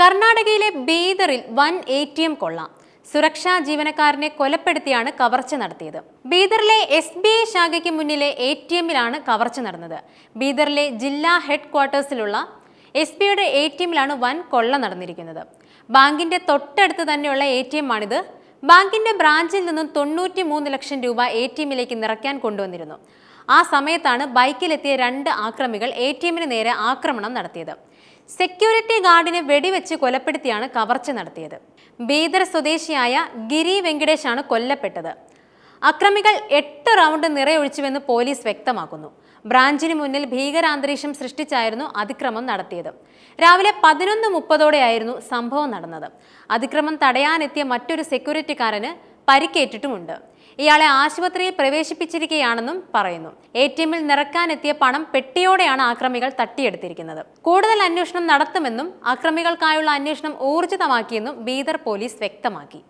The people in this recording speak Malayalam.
കർണാടകയിലെ ബീദറിൽ വൻ എ ടി എം കൊള്ളാം. സുരക്ഷാ ജീവനക്കാരനെ കൊലപ്പെടുത്തിയാണ് കവർച്ച നടത്തിയത്. ബീദറിലെ എസ് ബി ഐ ശാഖയ്ക്ക് മുന്നിലെ എ ടി എമ്മിലാണ് കവർച്ച നടന്നത്. ബീദറിലെ ജില്ലാ ഹെഡ് ക്വാർട്ടേഴ്സിലുള്ള എസ് ബി ഐയുടെ എ ടി എമ്മിലാണ് വൻ കൊള്ള നടന്നിരിക്കുന്നത്. ബാങ്കിന്റെ തൊട്ടടുത്ത് തന്നെയുള്ള എ ടി എം ആണിത് ബാങ്കിന്റെ ബ്രാഞ്ചിൽ നിന്നും തൊണ്ണൂറ്റി മൂന്ന് ലക്ഷം രൂപ എ ടി എമ്മിലേക്ക് നിറയ്ക്കാൻ കൊണ്ടുവന്നിരുന്നു. ആ സമയത്താണ് ബൈക്കിലെത്തിയ രണ്ട് ആക്രമികൾ എ ടി എമ്മിന് നേരെ ആക്രമണം നടത്തിയത്. സെക്യൂരിറ്റി ഗാർഡിനെ വെടിവെച്ച് കൊലപ്പെടുത്തിയാണ് കവർച്ച നടത്തിയത്. ബീദർ സ്വദേശിയായ ഗിരി വെങ്കടേഷാണ് കൊല്ലപ്പെട്ടത്. അക്രമികൾ എട്ട് റൗണ്ട് നിറയൊഴിച്ചുവെന്ന് പോലീസ് വ്യക്തമാക്കുന്നു. ബ്രാഞ്ചിന് മുന്നിൽ ഭീകരാന്തരീക്ഷം സൃഷ്ടിച്ചായിരുന്നു അതിക്രമം നടത്തിയത്. രാവിലെ പതിനൊന്ന് മുപ്പതോടെയായിരുന്നു സംഭവം നടന്നത്. അതിക്രമം തടയാനെത്തിയ മറ്റൊരു സെക്യൂരിറ്റിക്കാരന് പരിക്കേറ്റിട്ടുമുണ്ട്. ഇയാളെ ആശുപത്രിയിൽ പ്രവേശിപ്പിച്ചിരിക്കുകയാണെന്നും പറയുന്നു. എ ടി എമ്മിൽ നിറക്കാനെത്തിയ പണം പെട്ടിയോടെയാണ് ആക്രമികൾ തട്ടിയെടുത്തിരിക്കുന്നത്. കൂടുതൽ അന്വേഷണം നടത്തുമെന്നും അക്രമികൾക്കായുള്ള അന്വേഷണം ഊർജിതമാക്കിയെന്നും ബീദർ പോലീസ് വ്യക്തമാക്കി.